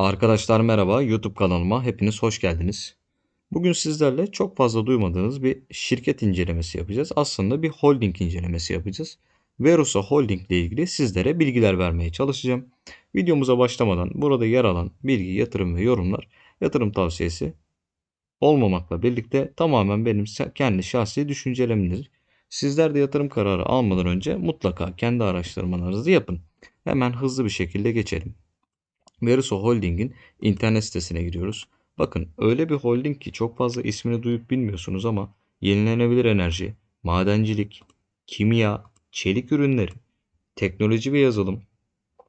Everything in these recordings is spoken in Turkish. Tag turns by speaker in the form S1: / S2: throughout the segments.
S1: Arkadaşlar merhaba, YouTube kanalıma hepiniz hoş geldiniz. Bugün sizlerle çok fazla duymadığınız bir şirket incelemesi yapacağız. Aslında bir holding incelemesi yapacağız. Verusa Holding ile ilgili sizlere bilgiler vermeye çalışacağım. Videomuza başlamadan burada yer alan bilgi, yatırım ve yorumlar yatırım tavsiyesi olmamakla birlikte tamamen benim kendi şahsi düşüncelerimdir. Sizler de yatırım kararı almadan önce mutlaka kendi araştırmalarınızı yapın. Hemen hızlı bir şekilde geçelim. Veruso Holding'in internet sitesine giriyoruz. Bakın öyle bir holding ki çok fazla ismini duyup bilmiyorsunuz ama yenilenebilir enerji, madencilik, kimya, çelik ürünleri, teknoloji ve yazılım,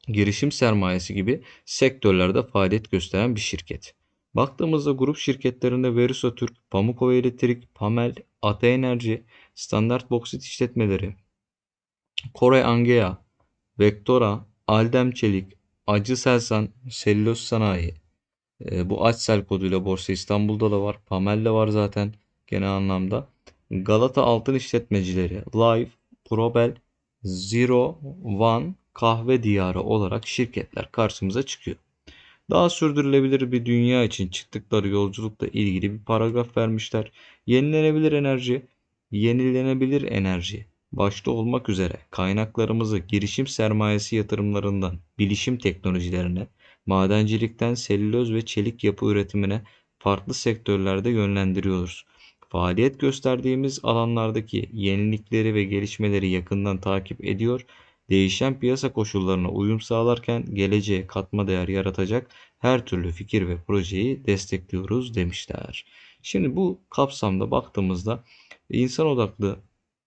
S1: girişim sermayesi gibi sektörlerde faaliyet gösteren bir şirket. Baktığımızda grup şirketlerinde Verusa Türk, Pamukova Elektrik, Pamel, Ata Enerji, Standart Boksit İşletmeleri, Kore Angea, Vektora, Aldem Çelik, Acı Selsan, Sanayi. E, bu Açsel koduyla Borsa İstanbul'da da var. Pamel'de var zaten genel anlamda. Galata Altın İşletmecileri, Live, Probel, Zero, One, Kahve Diyarı olarak şirketler karşımıza çıkıyor. Daha sürdürülebilir bir dünya için çıktıkları yolculukla ilgili bir paragraf vermişler. Yenilenebilir enerji, yenilenebilir enerji başta olmak üzere kaynaklarımızı girişim sermayesi yatırımlarından bilişim teknolojilerine, madencilikten selüloz ve çelik yapı üretimine farklı sektörlerde yönlendiriyoruz. Faaliyet gösterdiğimiz alanlardaki yenilikleri ve gelişmeleri yakından takip ediyor, değişen piyasa koşullarına uyum sağlarken geleceğe katma değer yaratacak her türlü fikir ve projeyi destekliyoruz demişler. Şimdi bu kapsamda baktığımızda insan odaklı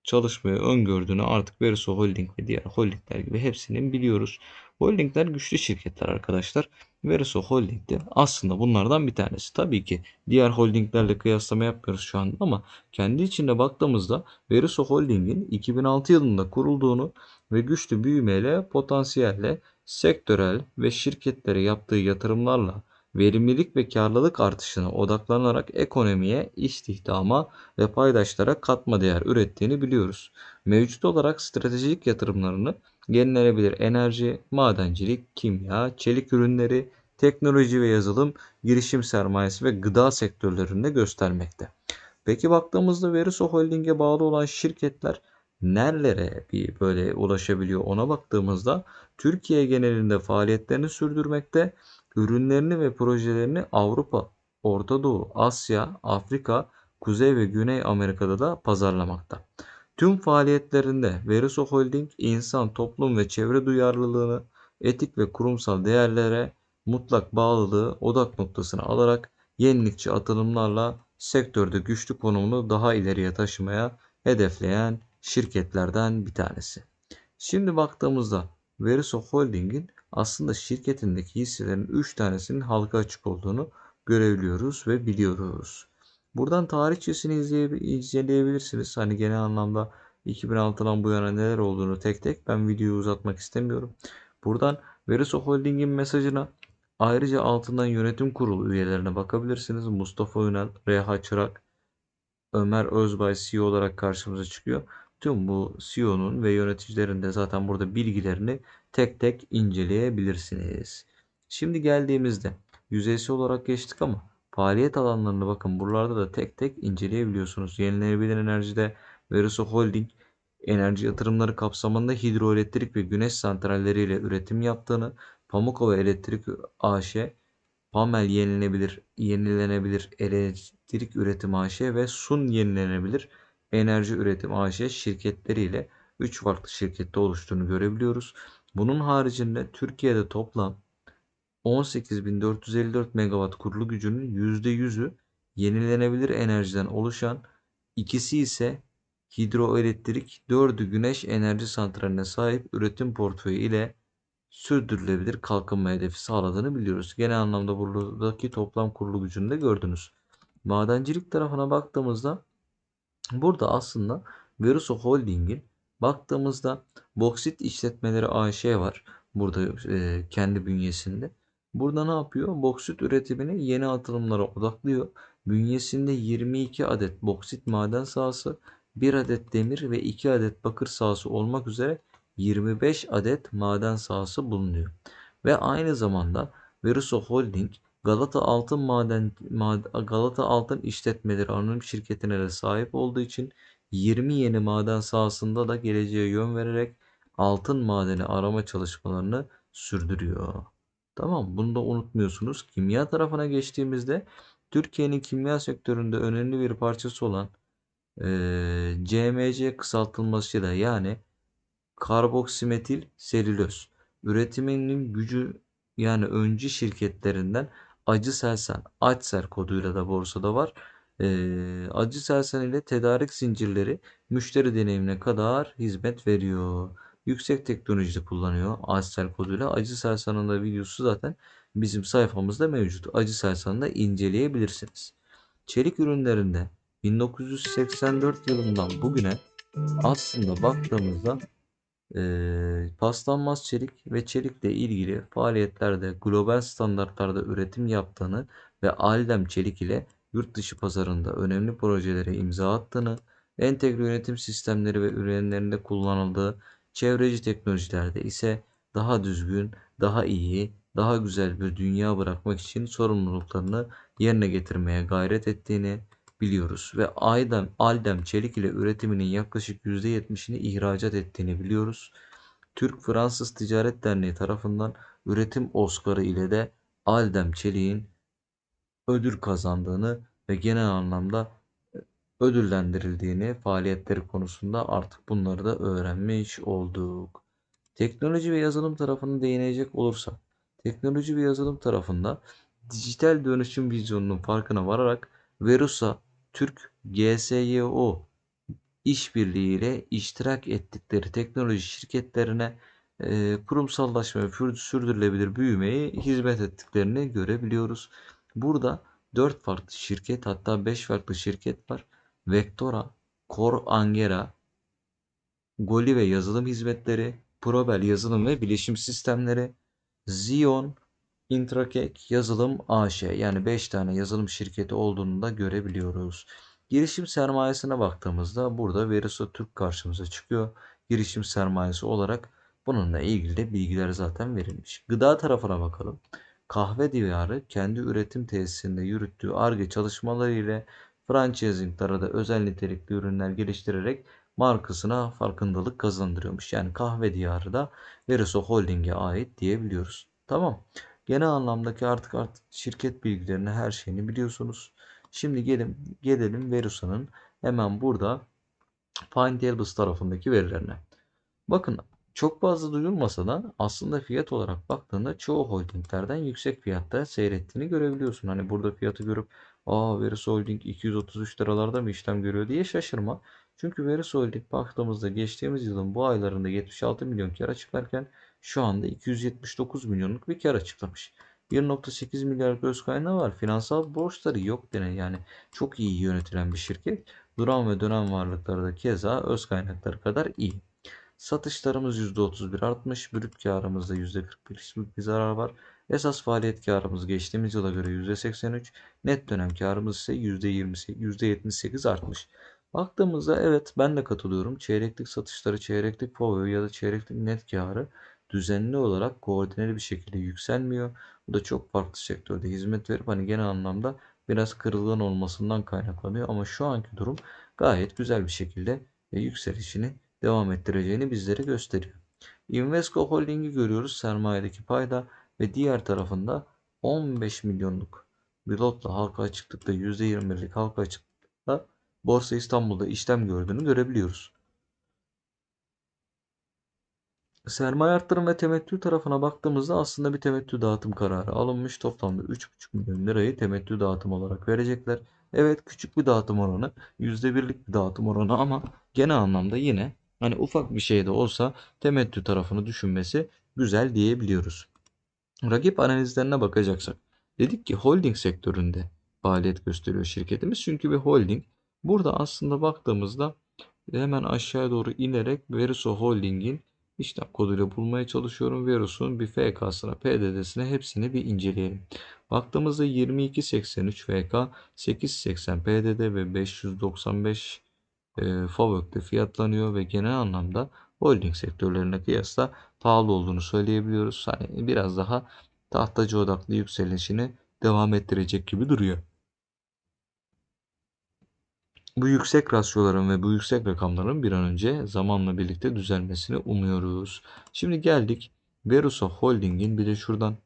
S1: çalışmayı öngördüğünü artık Veruso Holding ve diğer holdingler gibi hepsinin biliyoruz. Holdingler güçlü şirketler arkadaşlar. Veruso Holding de aslında bunlardan bir tanesi. Tabii ki diğer holdinglerle kıyaslama yapmıyoruz şu anda ama kendi içinde baktığımızda Veruso Holding'in 2006 yılında kurulduğunu ve güçlü büyümeyle, potansiyelle, sektörel ve şirketlere yaptığı yatırımlarla verimlilik ve karlılık artışına odaklanarak ekonomiye, istihdama ve paydaşlara katma değer ürettiğini biliyoruz. Mevcut olarak stratejik yatırımlarını yenilenebilir enerji, madencilik, kimya, çelik ürünleri, teknoloji ve yazılım, girişim sermayesi ve gıda sektörlerinde göstermekte. Peki baktığımızda Veruso Holding'e bağlı olan şirketler nerelere bir böyle ulaşabiliyor ona baktığımızda Türkiye genelinde faaliyetlerini sürdürmekte ürünlerini ve projelerini Avrupa, Orta Doğu, Asya, Afrika, Kuzey ve Güney Amerika'da da pazarlamakta. Tüm faaliyetlerinde Veruso Holding insan, toplum ve çevre duyarlılığını, etik ve kurumsal değerlere mutlak bağlılığı odak noktasına alarak yenilikçi atılımlarla sektörde güçlü konumunu daha ileriye taşımaya hedefleyen şirketlerden bir tanesi. Şimdi baktığımızda Veruso Holding'in aslında şirketindeki hisselerin 3 tanesinin halka açık olduğunu görebiliyoruz ve biliyoruz. Buradan tarihçesini izleyebilirsiniz. Hani genel anlamda 2006'dan bu yana neler olduğunu tek tek ben videoyu uzatmak istemiyorum. Buradan Veriso Holding'in mesajına ayrıca altından yönetim kurulu üyelerine bakabilirsiniz. Mustafa Ünal, Reha Çırak, Ömer Özbay CEO olarak karşımıza çıkıyor. Tüm bu CEO'nun ve yöneticilerin de zaten burada bilgilerini tek tek inceleyebilirsiniz. Şimdi geldiğimizde yüzeysel olarak geçtik ama faaliyet alanlarını bakın buralarda da tek tek inceleyebiliyorsunuz. Yenilenebilir enerjide Veruso Holding enerji yatırımları kapsamında hidroelektrik ve güneş santralleriyle üretim yaptığını, Pamukova Elektrik AŞ, Pamel yenilenebilir, yenilenebilir elektrik üretim AŞ ve Sun yenilenebilir enerji üretim AŞ şirketleriyle 3 farklı şirkette oluştuğunu görebiliyoruz. Bunun haricinde Türkiye'de toplam 18.454 megawatt kurulu gücünün %100'ü yenilenebilir enerjiden oluşan, ikisi ise hidroelektrik, 4'ü güneş enerji santraline sahip üretim portföyü ile sürdürülebilir kalkınma hedefi sağladığını biliyoruz. Genel anlamda buradaki toplam kurulu gücünü de gördünüz. Madencilik tarafına baktığımızda burada aslında Veruso Holding'in baktığımızda Boksit işletmeleri AŞ var. Burada e, kendi bünyesinde. Burada ne yapıyor? Boksit üretimini yeni atılımlara odaklıyor. Bünyesinde 22 adet boksit maden sahası, 1 adet demir ve 2 adet bakır sahası olmak üzere 25 adet maden sahası bulunuyor. Ve aynı zamanda Veruso Holding Galata Altın Maden Mad- Galata Altın İşletmeleri Anonim Şirketi'ne de sahip olduğu için 20 yeni maden sahasında da geleceğe yön vererek altın madeni arama çalışmalarını sürdürüyor. Tamam, bunu da unutmuyorsunuz. Kimya tarafına geçtiğimizde Türkiye'nin kimya sektöründe önemli bir parçası olan eee, CMC kısaltılmasıyla yani karboksimetil selüloz üretiminin gücü yani öncü şirketlerinden Acı Selsan, Açser koduyla da borsada var. Ee, Acı Selsan ile tedarik zincirleri müşteri deneyimine kadar hizmet veriyor. Yüksek teknolojide kullanıyor Açser koduyla. Acı Selsan'ın da videosu zaten bizim sayfamızda mevcut. Acı Selsan'ı da inceleyebilirsiniz. Çelik ürünlerinde 1984 yılından bugüne aslında baktığımızda Eee, paslanmaz çelik ve çelikle ilgili faaliyetlerde global standartlarda üretim yaptığını ve Aldem Çelik ile yurt dışı pazarında önemli projelere imza attığını, entegre yönetim sistemleri ve ürünlerinde kullanıldığı çevreci teknolojilerde ise daha düzgün, daha iyi, daha güzel bir dünya bırakmak için sorumluluklarını yerine getirmeye gayret ettiğini biliyoruz ve Aydem, Aldem çelik ile üretiminin yaklaşık %70'ini ihracat ettiğini biliyoruz. Türk-Fransız Ticaret Derneği tarafından üretim Oscar'ı ile de Aldem çeliğin ödül kazandığını ve genel anlamda ödüllendirildiğini faaliyetleri konusunda artık bunları da öğrenmiş olduk. Teknoloji ve yazılım tarafını değinecek olursak, teknoloji ve yazılım tarafında dijital dönüşüm vizyonunun farkına vararak Verusa Türk GSYO işbirliğiyle iştirak ettikleri teknoloji şirketlerine e, kurumsallaşma ve sürdürülebilir büyümeye hizmet ettiklerini görebiliyoruz. Burada 4 farklı şirket hatta 5 farklı şirket var. Vectora, Core Angera, Goli ve yazılım hizmetleri, Probel yazılım ve bilişim sistemleri, Xeon, Intrakek Yazılım AŞ yani 5 tane yazılım şirketi olduğunu da görebiliyoruz. Girişim sermayesine baktığımızda burada Veriso Türk karşımıza çıkıyor. Girişim sermayesi olarak bununla ilgili de bilgiler zaten verilmiş. Gıda tarafına bakalım. Kahve Diyarı kendi üretim tesisinde yürüttüğü ARGE çalışmaları ile franchising'lara da özel nitelikli ürünler geliştirerek markasına farkındalık kazandırıyormuş. Yani Kahve Diyarı da Veriso Holding'e ait diyebiliyoruz. Tamam. Genel anlamdaki artık artık şirket bilgilerini her şeyini biliyorsunuz. Şimdi gelin gelelim Verusa'nın hemen burada Findables tarafındaki verilerine. Bakın çok fazla duyulmasa da aslında fiyat olarak baktığında çoğu holdinglerden yüksek fiyatta seyrettiğini görebiliyorsun. Hani burada fiyatı görüp aa Verus Holding 233 liralarda mı işlem görüyor diye şaşırma. Çünkü Verus Holding baktığımızda geçtiğimiz yılın bu aylarında 76 milyon kar açıklarken şu anda 279 milyonluk bir kar açıklamış. 1.8 milyar öz kaynağı var. Finansal borçları yok denen yani çok iyi yönetilen bir şirket. Duran ve dönem varlıkları da keza öz kaynakları kadar iyi. Satışlarımız %31 artmış. Brüt karımızda %41'lik bir zarar var. Esas faaliyet karımız geçtiğimiz yıla göre %83. Net dönem karımız ise %28, %78 artmış. Baktığımızda evet ben de katılıyorum. Çeyreklik satışları, çeyreklik FOVÖ ya da çeyreklik net karı düzenli olarak koordineli bir şekilde yükselmiyor. Bu da çok farklı sektörde hizmet verip hani genel anlamda biraz kırılgan olmasından kaynaklanıyor. Ama şu anki durum gayet güzel bir şekilde yükselişini devam ettireceğini bizlere gösteriyor. Invesco Holding'i görüyoruz sermayedeki payda ve diğer tarafında 15 milyonluk bir lotla halka açıklıkta %21'lik halka açıklıkta Borsa İstanbul'da işlem gördüğünü görebiliyoruz. Sermaye arttırım ve temettü tarafına baktığımızda aslında bir temettü dağıtım kararı alınmış. Toplamda 3,5 milyon lirayı temettü dağıtım olarak verecekler. Evet küçük bir dağıtım oranı. %1'lik bir dağıtım oranı ama genel anlamda yine hani ufak bir şey de olsa temettü tarafını düşünmesi güzel diyebiliyoruz. Rakip analizlerine bakacaksak. Dedik ki holding sektöründe faaliyet gösteriyor şirketimiz. Çünkü bir holding. Burada aslında baktığımızda hemen aşağıya doğru inerek Veriso Holding'in işlem koduyla bulmaya çalışıyorum. Verus'un bir FK'sına, PDD'sine hepsini bir inceleyelim. Baktığımızda 2283 FK, 880 PDD ve 595 e, FAVÖK'te fiyatlanıyor ve genel anlamda holding sektörlerine kıyasla pahalı olduğunu söyleyebiliyoruz. Hani biraz daha tahtacı odaklı yükselişini devam ettirecek gibi duruyor. Bu yüksek rasyoların ve bu yüksek rakamların bir an önce zamanla birlikte düzelmesini umuyoruz. Şimdi geldik Verusa Holding'in bir de şuradan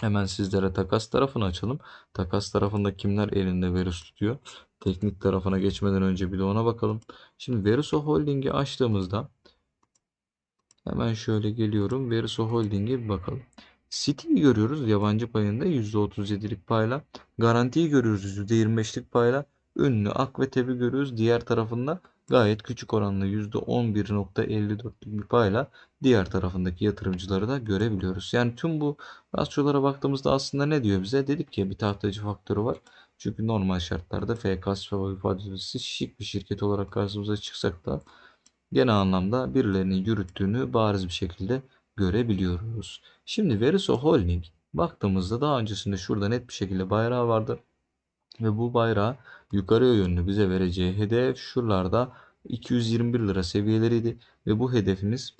S1: hemen sizlere takas tarafını açalım. Takas tarafında kimler elinde Verus tutuyor? Teknik tarafına geçmeden önce bir de ona bakalım. Şimdi Verusa Holding'i açtığımızda hemen şöyle geliyorum. Verusa Holding'e bir bakalım. City'yi görüyoruz yabancı payında %37'lik payla. Garantiyi görüyoruz %25'lik payla. Ünlü Ak ve Teb'i görüyoruz. Diğer tarafında gayet küçük oranla %11.54'lük bir payla diğer tarafındaki yatırımcıları da görebiliyoruz. Yani tüm bu rasyolara baktığımızda aslında ne diyor bize? Dedik ya bir tahtacı faktörü var. Çünkü normal şartlarda FKS ve ifadesi şık bir şirket olarak karşımıza çıksak da genel anlamda birilerinin yürüttüğünü bariz bir şekilde görebiliyoruz. Şimdi Veriso Holding baktığımızda daha öncesinde şurada net bir şekilde bayrağı vardı. Ve bu bayrağı yukarıya yönlü bize vereceği hedef şuralarda 221 lira seviyeleriydi. Ve bu hedefimiz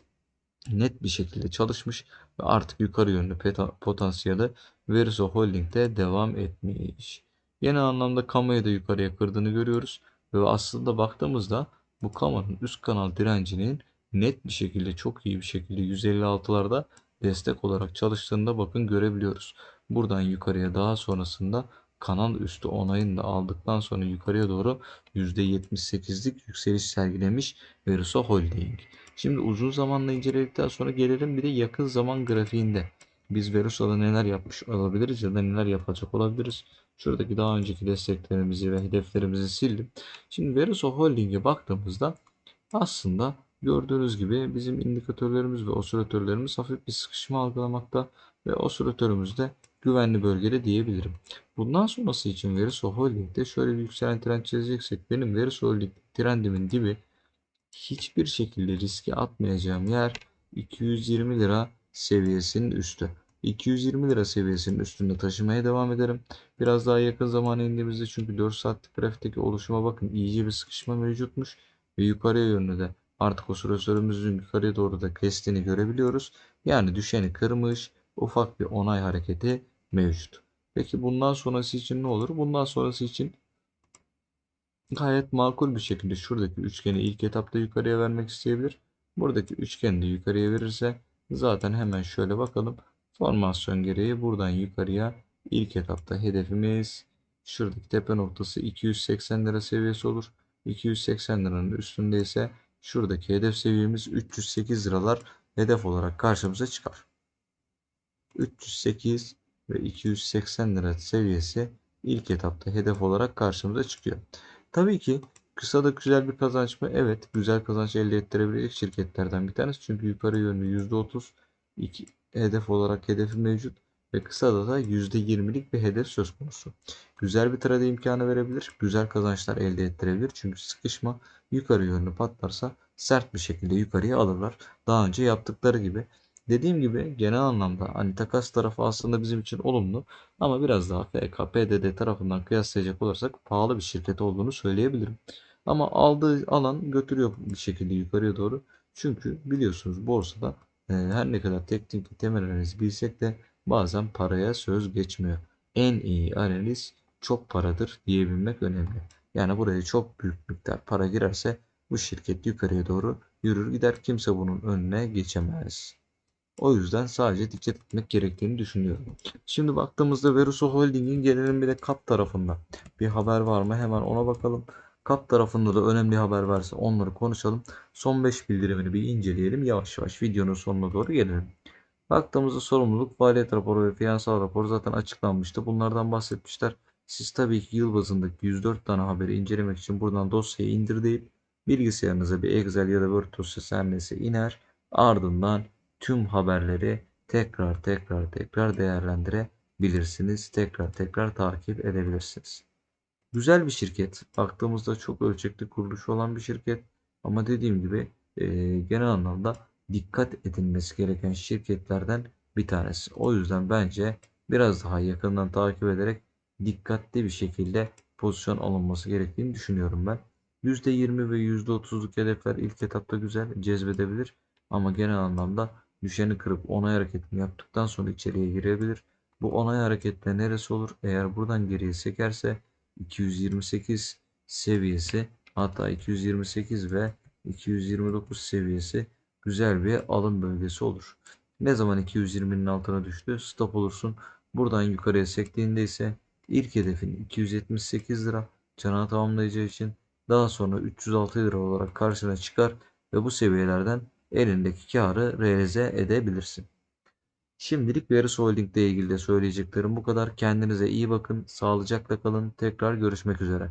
S1: net bir şekilde çalışmış ve artık yukarı yönlü potansiyeli Veriso Holding'de devam etmiş. Yeni anlamda kamuya da yukarıya kırdığını görüyoruz. Ve aslında baktığımızda bu kamanın üst kanal direncinin net bir şekilde çok iyi bir şekilde 156'larda destek olarak çalıştığında bakın görebiliyoruz. Buradan yukarıya daha sonrasında kanal üstü onayını da aldıktan sonra yukarıya doğru %78'lik yükseliş sergilemiş Verusa Holding. Şimdi uzun zamanla inceledikten sonra gelelim bir de yakın zaman grafiğinde. Biz Verusa'da neler yapmış olabiliriz ya da neler yapacak olabiliriz. Şuradaki daha önceki desteklerimizi ve hedeflerimizi sildim. Şimdi Verusa Holding'e baktığımızda aslında gördüğünüz gibi bizim indikatörlerimiz ve osilatörlerimiz hafif bir sıkışma algılamakta ve osilatörümüz de güvenli bölgede diyebilirim. Bundan sonrası için Veriso Holding'de şöyle bir yükselen trend çizeceksek benim Veriso Holding trendimin dibi hiçbir şekilde riske atmayacağım yer 220 lira seviyesinin üstü. 220 lira seviyesinin üstünde taşımaya devam ederim. Biraz daha yakın zamana indiğimizde çünkü 4 saatlik grafikteki oluşuma bakın iyice bir sıkışma mevcutmuş ve yukarıya yönlü de artık o süresörümüzün yukarıya doğru da kestiğini görebiliyoruz. Yani düşeni kırmış ufak bir onay hareketi mevcut. Peki bundan sonrası için ne olur? Bundan sonrası için gayet makul bir şekilde şuradaki üçgeni ilk etapta yukarıya vermek isteyebilir. Buradaki üçgeni de yukarıya verirse zaten hemen şöyle bakalım. Formasyon gereği buradan yukarıya ilk etapta hedefimiz şuradaki tepe noktası 280 lira seviyesi olur. 280 liranın üstünde ise şuradaki hedef seviyemiz 308 liralar hedef olarak karşımıza çıkar. 308 ve 280 lira seviyesi ilk etapta hedef olarak karşımıza çıkıyor. Tabii ki kısa da güzel bir kazanç mı? Evet, güzel kazanç elde ettirebilecek şirketlerden bir tanesi. Çünkü yukarı yönlü %30 iki hedef olarak hedefi mevcut ve kısada da %20'lik bir hedef söz konusu. Güzel bir trade imkanı verebilir, güzel kazançlar elde ettirebilir. Çünkü sıkışma yukarı yönlü patlarsa sert bir şekilde yukarıya alırlar. Daha önce yaptıkları gibi Dediğim gibi genel anlamda hani takas tarafı aslında bizim için olumlu ama biraz daha FK, PDD tarafından kıyaslayacak olursak pahalı bir şirket olduğunu söyleyebilirim. Ama aldığı alan götürüyor bir şekilde yukarıya doğru. Çünkü biliyorsunuz borsada e, her ne kadar teknik temel analiz bilsek de bazen paraya söz geçmiyor. En iyi analiz çok paradır diyebilmek önemli. Yani buraya çok büyük miktar para girerse bu şirket yukarıya doğru yürür gider. Kimse bunun önüne geçemez. O yüzden sadece dikkat etmek gerektiğini düşünüyorum. Şimdi baktığımızda Veruso Holding'in gelelim bir de KAP tarafında bir haber var mı? Hemen ona bakalım. KAP tarafında da önemli haber varsa onları konuşalım. Son 5 bildirimini bir inceleyelim. Yavaş yavaş videonun sonuna doğru gelelim. Baktığımızda sorumluluk, faaliyet raporu ve finansal rapor zaten açıklanmıştı. Bunlardan bahsetmişler. Siz tabii ki yıl bazındaki 104 tane haberi incelemek için buradan dosyayı indir deyip bilgisayarınıza bir Excel ya da Word dosyası her iner. Ardından tüm haberleri tekrar tekrar tekrar değerlendirebilirsiniz. Tekrar tekrar takip edebilirsiniz. Güzel bir şirket. Baktığımızda çok ölçekli kuruluşu olan bir şirket. Ama dediğim gibi e, genel anlamda dikkat edilmesi gereken şirketlerden bir tanesi. O yüzden bence biraz daha yakından takip ederek dikkatli bir şekilde pozisyon alınması gerektiğini düşünüyorum ben. %20 ve %30'luk hedefler ilk etapta güzel cezbedebilir ama genel anlamda düşeni kırıp onay hareketini yaptıktan sonra içeriye girebilir. Bu onay hareketine neresi olur? Eğer buradan geriye sekerse 228 seviyesi hatta 228 ve 229 seviyesi güzel bir alım bölgesi olur. Ne zaman 220'nin altına düştü stop olursun. Buradan yukarıya sektiğinde ise ilk hedefin 278 lira cana tamamlayacağı için daha sonra 306 lira olarak karşına çıkar ve bu seviyelerden elindeki karı realize edebilirsin. Şimdilik Verus Holding ile ilgili de söyleyeceklerim bu kadar. Kendinize iyi bakın, sağlıcakla kalın. Tekrar görüşmek üzere.